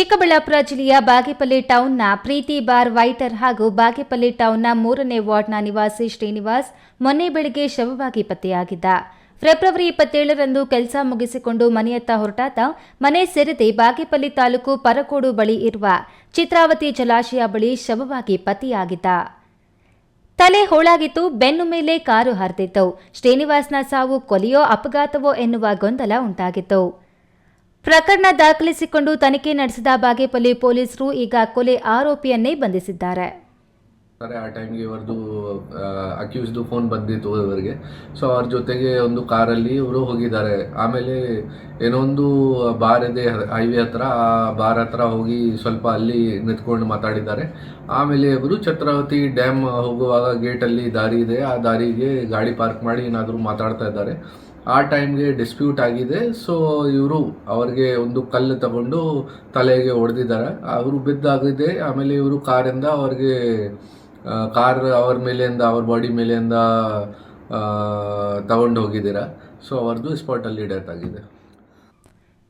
ಚಿಕ್ಕಬಳ್ಳಾಪುರ ಜಿಲ್ಲೆಯ ಬಾಗೇಪಲ್ಲಿ ಟೌನ್ನ Preethi bar waiter ಹಾಗೂ ಬಾಗೇಪಲ್ಲಿ ಟೌನ್ನ ಮೂರನೇ ವಾರ್ಡ್ನ ನಿವಾಸಿ ಶ್ರೀನಿವಾಸ್ ಮೊನ್ನೆ ಬೆಳಗ್ಗೆ ಶವವಾಗಿ ಪತ್ತೆಯಾಗಿದ್ದ. ಫೆಬ್ರವರಿ ಇಪ್ಪತ್ತೇಳರಂದು ಕೆಲಸ ಮುಗಿಸಿಕೊಂಡು ಮನೆಯತ್ತ ಹೊರಟಾತ ಮನೆ ಸೇರಿದೆ ಬಾಗೇಪಲ್ಲಿ ತಾಲೂಕು ಪರಕೋಡು ಬಳಿ ಇರುವ ಚಿತ್ರಾವತಿ ಜಲಾಶಯ ಬಳಿ ಶವವಾಗಿ ಪತ್ತೆಯಾಗಿದ್ದ. ತಲೆ ಹೋಳಾಗಿತ್ತು, ಬೆನ್ನು ಮೇಲೆ ಕಾರು ಹರಿದಿತ್ತು. ಶ್ರೀನಿವಾಸ್ನ ಸಾವು ಕೊಲೆಯೋ ಅಪಘಾತವೋ ಎನ್ನುವ ಗೊಂದಲ ಉಂಟಾಗಿತ್ತು. ಪ್ರಕರಣ ದಾಖಲಿಸಿಕೊಂಡು ತನಿಖೆ ನಡೆಸಿದ ಬಾಗೇಪಲ್ಲಿ ಪೊಲೀಸರು ಈಗ ಕೊಲೆ ಆರೋಪಿಯನ್ನೇ ಬಂಧಿಸಿದ್ದಾರೆ. ಆ ಟೈಮ್ಗೆ ಇವ್ರದ್ದು ಅಕ್ಯೂಸ್ದು ಫೋನ್ ಬಂದಿತ್ತು ಇವರಿಗೆ. ಸೊ, ಅವ್ರ ಜೊತೆಗೆ ಒಂದು ಕಾರಲ್ಲಿ ಇವರು ಹೋಗಿದ್ದಾರೆ. ಆಮೇಲೆ ಏನೋ ಒಂದು ಬಾರ್ ಇದೆ, ಹೈವೇ ಹತ್ರ. ಆ ಬಾರ್ ಹತ್ರ ಹೋಗಿ ಸ್ವಲ್ಪ ಅಲ್ಲಿ ನಿಂತ್ಕೊಂಡು ಮಾತಾಡಿದ್ದಾರೆ. ಆಮೇಲೆ ಇವರು ಛತ್ರಾವತಿ ಡ್ಯಾಮ್ ಹೋಗುವಾಗ ಗೇಟಲ್ಲಿ ದಾರಿ ಇದೆ. ಆ ದಾರಿಗೆ ಗಾಡಿ ಪಾರ್ಕ್ ಮಾಡಿ ಏನಾದರೂ ಮಾತಾಡ್ತಾ ಇದ್ದಾರೆ. ಆ ಟೈಮ್ಗೆ ಡಿಸ್ಪ್ಯೂಟ್ ಆಗಿದೆ. ಸೊ ಇವರು ಅವ್ರಿಗೆ ಒಂದು ಕಲ್ಲು ತಗೊಂಡು ತಲೆಗೆ ಹೊಡೆದಿದ್ದಾರೆ. ಅವರು ಬಿದ್ದಾಗಿದೆ ಆಮೇಲೆ ಇವರು ಕಾರಿಂದ ಅವ್ರಿಗೆ ಕಾರ್ ಅವ್ರ ಮೇಲೆಯಿಂದ ಅವ್ರ ಬಾಡಿ ಮೇಲೆಯಿಂದ ತಗೊಂಡು ಹೋಗಿದ್ದೀರಾ. ಸೊ ಅವ್ರದ್ದು ಸ್ಪಾಟಲ್ಲಿ ಡೆತ್ ಆಗಿದೆ.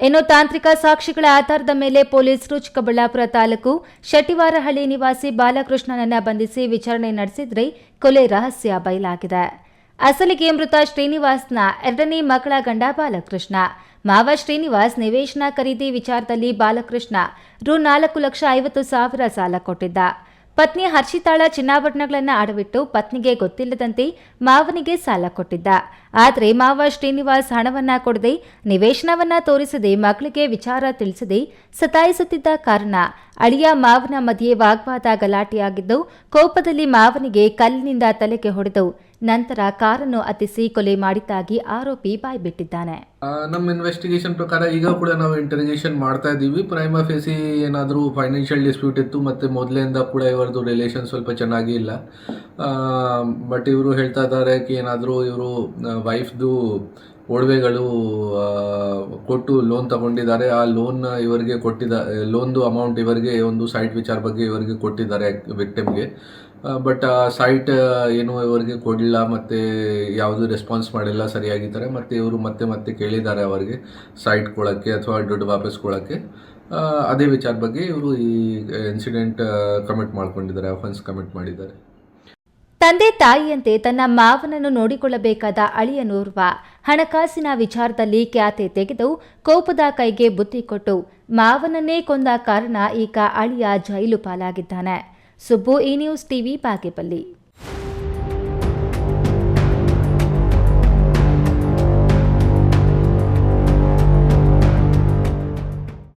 ಇನ್ನು ತಾಂತ್ರಿಕ ಸಾಕ್ಷಿಗಳ ಆಧಾರದ ಮೇಲೆ ಪೊಲೀಸರು ಚಿಕ್ಕಬಳ್ಳಾಪುರ ತಾಲೂಕು ಶಟಿವಾರಹಳ್ಳಿ ನಿವಾಸಿ ಬಾಲಕೃಷ್ಣನನ್ನ ಬಂಧಿಸಿ ವಿಚಾರಣೆ ನಡೆಸಿದ್ರೆ ಕೊಲೆ ರಹಸ್ಯ ಬಯಲಾಗಿದೆ. ಅಸಲಿಗೆ ಮೃತ ಶ್ರೀನಿವಾಸ್ನ ಎರಡನೇ ಮಕ್ಕಳ ಗಂಡ ಬಾಲಕೃಷ್ಣ. ಮಾವ ಶ್ರೀನಿವಾಸ್ ನಿವೇಶನ ಖರೀದಿ ವಿಚಾರದಲ್ಲಿ ಬಾಲಕೃಷ್ಣ ರು ನಾಲ್ಕು ಲಕ್ಷ ಐವತ್ತು ಸಾವಿರ ಸಾಲ ಕೊಟ್ಟಿದ್ದ. ಪತ್ನಿ ಹರ್ಷಿತಾಳ ಚಿನ್ನಾಭರಣಗಳನ್ನು ಅಡವಿಟ್ಟು ಪತ್ನಿಗೆ ಗೊತ್ತಿಲ್ಲದಂತೆ ಮಾವನಿಗೆ ಸಾಲ ಕೊಟ್ಟಿದ್ದ. ಆದರೆ ಮಾವ ಶ್ರೀನಿವಾಸ್ ಹಣವನ್ನ ಕೊಡದೆ ನಿವೇಶನವನ್ನ ತೋರಿಸದೆ ಮಕ್ಕಳಿಗೆ ವಿಚಾರ ತಿಳಿಸದೆ ಸತಾಯಿಸುತ್ತಿದ್ದ ಕಾರಣ ಅಳಿಯ ಮಾವನ ಮಧ್ಯೆ ವಾಗ್ವಾದ ಗಲಾಟೆಯಾಗಿದ್ದು ಕೋಪದಲ್ಲಿ ಮಾವನಿಗೆ ಕಲ್ಲಿನಿಂದ ತಲೆಗೆ ಹೊಡೆದು ನಂತರ ಕಾರನ್ನು ಅತ್ತಿಸಿ ಕೊಲೆ ಮಾಡಿದ್ದಾಗಿ ಆರೋಪಿ ಬಾಯ್ಬಿಟ್ಟಿದ್ದಾನೆ. ನಮ್ಮ ಇನ್ವೆಸ್ಟಿಗೇಷನ್ ಪ್ರಕಾರ ಈಗ ಕೂಡ ನಾವು ಇಂಟರ್ಗೇಷನ್ ಮಾಡ್ತಾ ಇದ್ದೀವಿ. ಪ್ರೈಮ ಫೇಸಿ ಏನಾದರೂ ಫೈನಾನ್ಷಿಯಲ್ ಡಿಸ್ಪ್ಯೂಟ್ ಇತ್ತು ಮತ್ತು ಮೊದಲಿಂದ ಕೂಡ ಇವರದು ರಿಲೇಷನ್ ಸ್ವಲ್ಪ ಚೆನ್ನಾಗಿ ಇಲ್ಲ. ಬಟ್ ಇವರು ಹೇಳ್ತಾ ಇದ್ದಾರೆ ಏನಾದರೂ ಇವರು ವೈಫ್ದು ಒಡವೆಗಳು ಕೊಟ್ಟು ಲೋನ್ ತಗೊಂಡಿದ್ದಾರೆ. ಆ ಲೋನ್ ಇವರಿಗೆ ಕೊಟ್ಟಿದ್ದ ಲೋನ್ದು ಅಮೌಂಟ್ ಇವರಿಗೆ ಒಂದು ಸೈಟ್ ವಿಚಾರ ಬಗ್ಗೆ ಇವರಿಗೆ ಕೊಟ್ಟಿದ್ದಾರೆ ವಿಕ್ಟಿಮ್ಗೆ ಬಟ್ ಆ ಸೈಟ್ ಏನು ಇವರಿಗೆ ಕೊಡಲಿಲ್ಲ, ಮತ್ತು ಯಾವುದು ರೆಸ್ಪಾನ್ಸ್ ಮಾಡಿಲ್ಲ, ಸರಿಯಾಗಿದ್ದಾರೆ. ಮತ್ತು ಇವರು ಮತ್ತೆ ಮತ್ತೆ ಕೇಳಿದ್ದಾರೆ ಅವರಿಗೆ ಸೈಟ್ ಕೊಡೋಕ್ಕೆ ಅಥವಾ ದುಡ್ಡು ವಾಪಸ್ ಕೊಡೋಕ್ಕೆ ಅದೇ ವಿಚಾರ ಬಗ್ಗೆ ಇವರು ಈ ಇನ್ಸಿಡೆಂಟ್ ಕಮಿಟ್ ಮಾಡ್ಕೊಂಡಿದ್ದಾರೆ ಅಫೆನ್ಸ್ ಕಮಿಟ್ ಮಾಡಿದ್ದಾರೆ. ತಂದೆ ತಾಯಿಯಂತೆ ತನ್ನ ಮಾವನನ್ನು ನೋಡಿಕೊಳ್ಳಬೇಕಾದ ಅಳಿಯನೋರ್ವ ಹಣಕಾಸಿನ ವಿಚಾರದಲ್ಲಿ ಖ್ಯಾತೆ ತೆಗೆದು ಕೋಪದ ಕೈಗೆ ಬುತ್ತಿ ಕೊಟ್ಟು ಮಾವನನ್ನೇ ಕೊಂದ ಕಾರಣ ಈಗ ಅಳಿಯ ಜೈಲು ಪಾಲಾಗಿದ್ದಾನೆ. ಸುಬ್ಬು ಈ ನ್ಯೂಸ್ ಟಿವಿ, ಬಾಗೇಪಲ್ಲಿ.